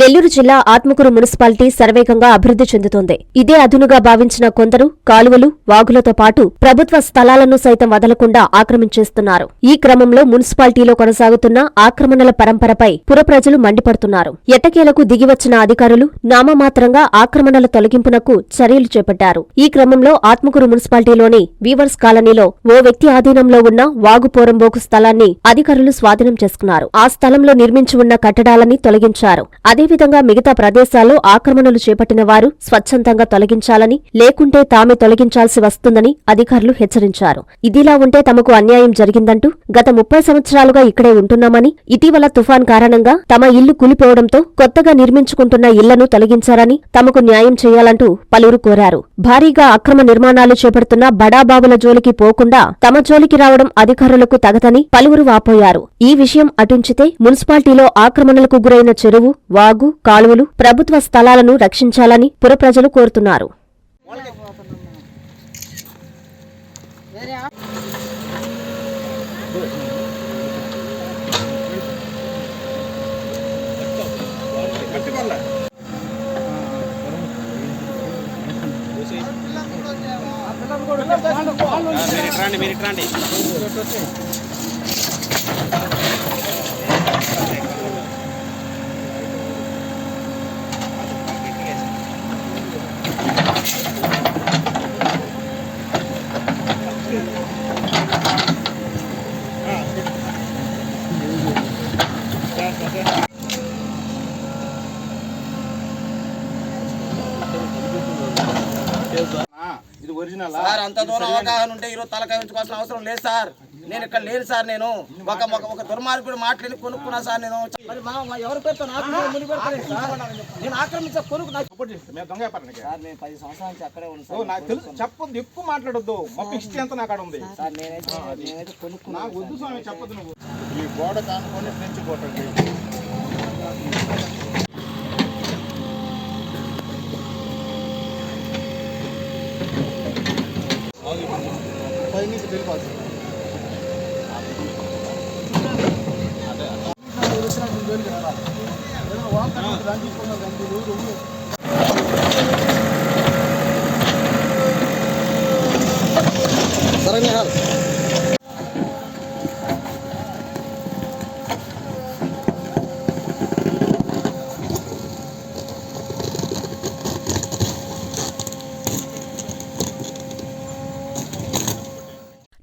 నెల్లూరు జిల్లా ఆత్మకూరు మున్సిపాలిటీ శరవేగంగా అభివృద్ధి చెందుతోంది. ఇదే అదునుగా భావించిన కొందరు కాలువలు వాగులతో పాటు ప్రభుత్వ స్థలాలను సైతం వదలకుండా ఆక్రమించేస్తున్నారు ఈ క్రమంలో మున్సిపాలిటీలో కొనసాగుతున్న ఆక్రమణల పరంపరపై పురప్రజలు మండిపడుతున్నారు. ఎట్టకేలకు దిగివచ్చిన అధికారులు నామమాత్రంగా ఆక్రమణల తొలగింపునకు చర్యలు చేపట్టారు. ఈ క్రమంలో ఆత్మకూరు మున్సిపాలిటీలోని వీవర్స్ కాలనీలో ఓ వ్యక్తి ఆధీనంలో ఉన్న వాగు పోరంబోకు స్థలాన్ని అధికారులు స్వాధీనం చేసుకున్నారు. ఆ స్థలంలో నిర్మించి ఉన్న కట్టడాలని తొలగించారు. అదేవిధంగా మిగతా ప్రదేశాల్లో ఆక్రమణలు చేపట్టిన వారు స్వచ్ఛందంగా తొలగించాలని లేకుంటే తామే తొలగించాల్సి వస్తుందని అధికారులు హెచ్చరించారు. ఇదిలా ఉంటే తమకు అన్యాయం జరిగిందంటూ గత ముప్పై సంవత్సరాలుగా ఇక్కడే ఉంటున్నామని ఇటీవల తుఫాన్ కారణంగా తమ ఇల్లు కూలిపోవడంతో కొత్తగా నిర్మించుకుంటున్న ఇళ్ళను తొలగించారని తమకు న్యాయం చేయాలంటూ పలువురు కోరారు. భారీగా అక్రమ నిర్మాణాలు చేపడుతున్న బడాబాబుల జోలికి పోకుండా తమ జోలికి రావడం అధికారులకు తగదని పలువురు వాపోయారు. ఈ విషయం అటుంచితే మున్సిపాలిటీలో ఆక్రమణలకు గురైన చెరువు వాగు కాలువలు ప్రభుత్వ స్థలాలను రక్షించాలని పురప్రజలు కోరుతున్నారు. మీరు మీరు ఇటు రండి ఇది ఒరిజినల్ సార్ అంత దూరం అవగాహన ఉంటే ఈరోజు తలకాయ ఉంచుకోవాల్సిన అవసరం లేదు సార్. నేను ఇక్కడ లేను సార్ నేను. ఒక ఒక- ఒక దుర్మార్గుడు మాట్లాడి కొనుక్కున్నా సార్ నేను. మరి మా మా ఎవరి పేరుతో నేను ఆక్రమించే కొనుక్కు సార్ నేను పది సంవత్సరాల నుంచి అక్కడే ఉన్నాను ఓ, సార్ నాకు తెలుసు. చెప్పొద్దు ఎక్కువ మాట్లాడొద్దు. హిస్టరీ అంతా నాకు ఆడ ఉంది. సార్ నేనైతే నేనైతే కొనుక్కున్నా నాకు వద్దు స్వామి చెప్పొద్దు నువ్వు. ఈ గోడ కానుకొని ఫ్రెంచ్ కొట్టండి పది నుంచి వెళ్ళిపోతుంది